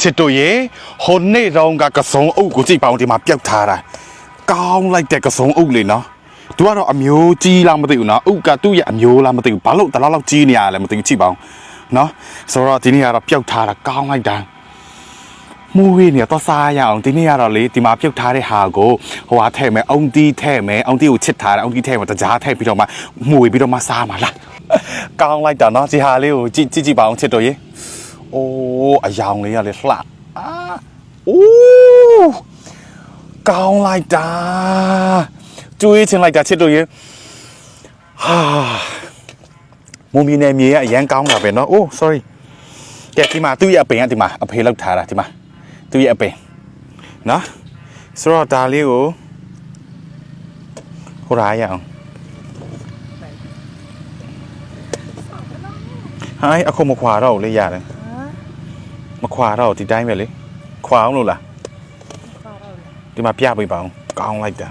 ချစ်တို့ရေဟိုနေ့တော့ကကစုံအုပ်ကိုကြည့်ပါအောင်ဒီမှာပျောက်ထားတာကောင်းလိုက်တဲ့ကစုံအုပ်လေနော်သူကတော့အမျိုးကြီးလားမသိဘူးနော်အုပ်ကသူ့ရဲ့အမျိုးလားမသိဘူးဘာလို့တလားလောက်ကြီးနေရလဲမသိဘူးကြည့်ပါအောင်နော်ဆိုတော့ဒီနေ့ကတော့ပျောက်ထားတာကောင်းလိုက်တာမူဝေးနေတော့စားရအောင်ဒီနေ့ကတော့လေဒီမှာပြုတ်ထားတဲ့ဟာကိုဟိုဟာထည့်မယ်အုံတီးထည့်မယ်အုံတီးကိုချစ်ထားတယ်အုံတီးထည့်မယ်တကြားထည့်ပြီးတော့မှမူဝေးပြီးတော့မှစားမှာလားကောင်းလိုက်တာနော်ဒီဟာလေးကိုကြည့်ကြည့်ကြည့်ပါအောင်ချစ်တို့ရေ အိုးအယောင်လေးကလေလှအာအိုးကောင်းလိုက်တာကျွေးချင်လိုက်တာချစ်တို့ရေဟာမုံမီနယ်မြေကအရန်ကောင်းတာပဲနော်အိုး sorry ကဲဒီမှာသူ့ရဲ့အပင်ကဒီမှာအဖေလောက်ထားတာဒီမှာသူ့ရဲ့အပင်နော်ဆိုတော့ဒါလေးကိုဟိုရာရအောင်ဟိုင်းအခုမခွာတော့ဘူးလေရတယ် မခွာတော့ဒီတိုင်းပဲလေခွာအောင်လို့လားခွာတော့လားဒီမှာပြပေးပါအောင်ကောင်းလိုက်တာ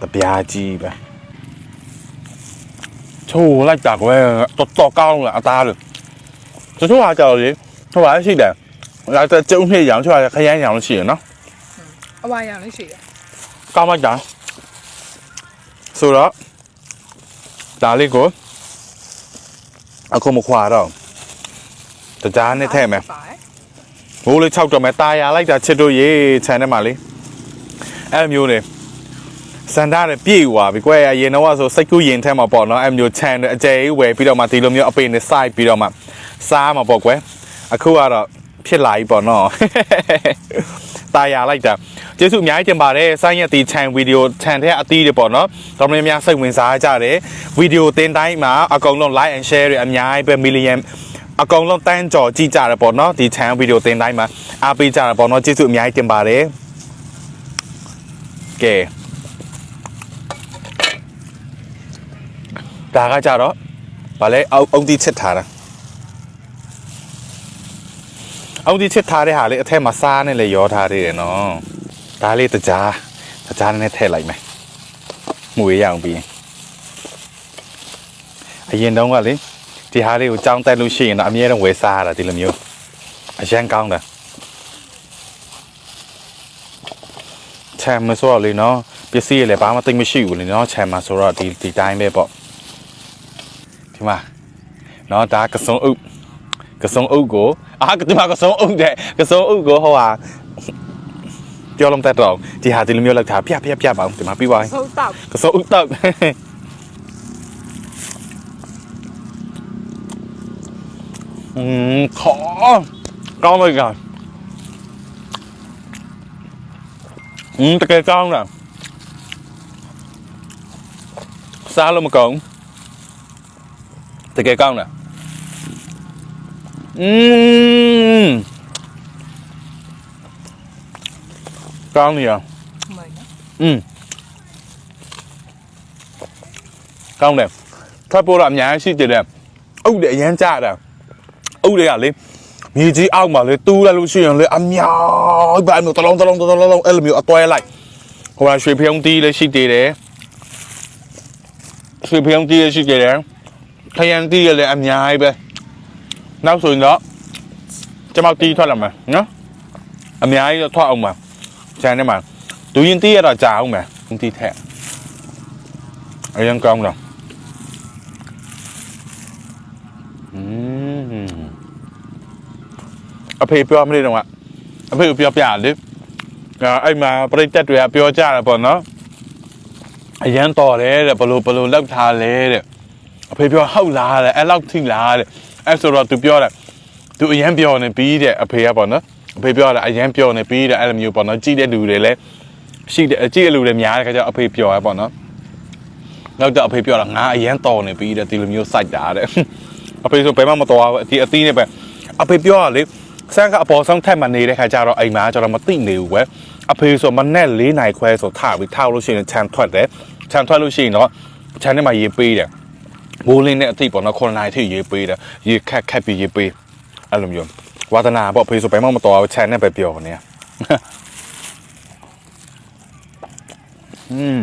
တပြားကြီးပဲချိုးလိုက်တာကွယ်တော်တော်ကောင်းလားအသားလို့တချို့ဟာကြော်လေဟိုပါရှိတယ်လာတဲ့ကျုံနှစ်ရောင်ချိုးရခရမ်းရောင်လို့ရှိရနော်အဝါရောင်လို့ရှိရကောင်းလိုက်တာဆိုတော့ဒါလေးကိုအခုမခွာတော့ တကြားနဲ့ထည့်မယ် ပါတယ် ဘိုးလေး၆တော့မယ်ตายရလိုက်တာချစ်တို့ရေခြံထဲမှာလေအဲ့လိုမျိုးနေစန္ဒနဲ့ပြေးသွားပြီကွယ်အရင်တော့ဆိုစိတ်ကူးရင်ထဲမှာပေါ့နော်အဲ့လိုမျိုးခြံအကျယ်ကြီးဝယ်ပြီးတော့မှဒီလိုမျိုးအပင်နဲ့စိုက်ပြီးတော့မှစားမှာပေါ့ကွယ်အခုကတော့ဖြစ်လာပြီပေါ့နော် ตายရလိုက်တာကျေးဇူးအများကြီးတင်ပါတယ်ဆိုင်းရတီခြံဗီဒီယိုခြံထဲအသီးတွေပေါ့နော်တော်တော်များများစိတ်ဝင်စားကြတယ်ဗီဒီယိုတင်တိုင်းမှာအကုန်လုံး like and share တွေအများကြီးပဲ million အကောင်လုံးတန်းကြော်ကြည့်ကြတယ်ပေါ့နော်ဒီ channel video တင်တိုင်းမှာအားပေးကြတယ်ပေါ့နော်ကျေးဇူးအများကြီးတင်ပါတယ်ကဲဒါကကြတော့ဗာလဲအုံအုံတီချစ်ထားတာအုံတီချစ်ထားတဲ့ဟာလေးအထက်မှာစားနဲ့လည်းရောထားသေးတယ်နော်ဒါလေးတကြားတကြားနဲ့ထည့်လိုက်မယ်မှုရအောင်ပြီးရင်အရင်တုန်းကလေ ဒီဟာလေးကိုကြောင်းတက်လို့ရှိရင်တော့အမြဲတမ်းဝယ်စားရတာဒီလိုမျိုးအရန်ကောင်းတာချမ်မဆိုတော့လေနော်ပစ္စည်းရလည်းဘာမှသိမရှိဘူးလေနော်ချမ်မှာဆိုတော့ဒီဒီတိုင်းပဲပေါ့ဒီမှာနော်ဒါကစုံအုပ်ကစုံအုပ်ကိုအာဒီမှာကစုံအုပ်တဲ့ကစုံအုပ်ကိုဟိုဟာပြောလုံးတတ်တော့ဒီဟာဒီလိုမျိုးလောက်တာပြပြပြပါဦးဒီမှာပြီးပါပြီကစုံအုပ်တောက်ကစုံအုပ်တောက် 음, 커. 까마귀가. 음, 되게 con nè Xa luôn mà cậu. Thì cái con nè. Uhm. Con gì à? Ừ. Con đẹp. Thôi bố làm nhà xí chỉ đẹp. Ông để nhà cha đẹp. အုပ်တွေကလေမြေကြီးအောက်မှာလေတူးလိုက်လို့ရှိရင်လေအများကြီးပဲအဲ့လိုတလုံးတလုံးတလုံးတလုံးအဲ့လိုမျိုးအသွဲလိုက်ဟိုကရွှေဖျုံတီးလည်းရှိသေးတယ်ရွှေဖျုံတီးလည်းရှိသေးတယ်ခရမ်းတီးလည်းအများကြီးပဲနောက်ဆိုရင်တော့ကျွန်မတီးထွက်လာမယ်နော်အများကြီးတော့ထွက်အောင်ပါခြံထဲမှာဒူရင်တီးရတော့ကြာအောင်မယ်ဦးတီးထက်အရင်ကောင်းတော့ အဖေပြောမလို့တော့ကအဖေကိုပြောပြလေအဲအဲ့မှာပြိတက်တွေကပြောကြတယ်ပေါ့နော်အရန်တော်တယ်တဲ့ဘလို့ဘလို့လောက်ထားလဲတဲ့အဖေပြောဟုတ်လားတဲ့အဲ့လောက်ထိလားတဲ့အဲ့ဆိုတော့သူပြောတယ်သူအရန်ပြောနေပြီးတဲ့အဖေကပေါ့နော်အဖေပြောတာအရန်ပြောနေပြီးတဲ့အဲ့လိုမျိုးပေါ့နော်ကြည့်တဲ့လူတွေလည်းရှိတယ်အကြည့်အလူတွေများတဲ့ခါကျတော့အဖေပြောရပေါ့နော်နောက်တော့အဖေပြောတာငါအရန်တော်နေပြီတဲ့ဒီလိုမျိုးစိုက်တာတဲ့အဖေဆိုဘယ်မှမတော်ဘူးဒီအသီးနဲ့ပဲအဖေပြောရလေ ဆန်းကအပေါ်ဆုံးထက်မှနေတဲ့ခါကျတော့အိမ်မှာကျွန်တော်မသိနေဘူးကွယ်အဖေဆိုမနဲ့၄နိုင်ခွဲဆိုထားပြီးထားလို့ရှိရင်ခြံထွက်တယ်ခြံထွက်လို့ရှိရင်တော့ခြံထဲမှာရေပေးတယ်မိုးလင်းတဲ့အသီးပေါ့နော်ခွန်နိုင်ထိရေပေးတယ်ရေခက်ခက်ပြီးရေပေးအဲ့လိုမျိုးဝါသနာပေါ့အဖေဆိုဘယ်မှမတော်ဘူးခြံနဲ့ပဲပြောနေရอืม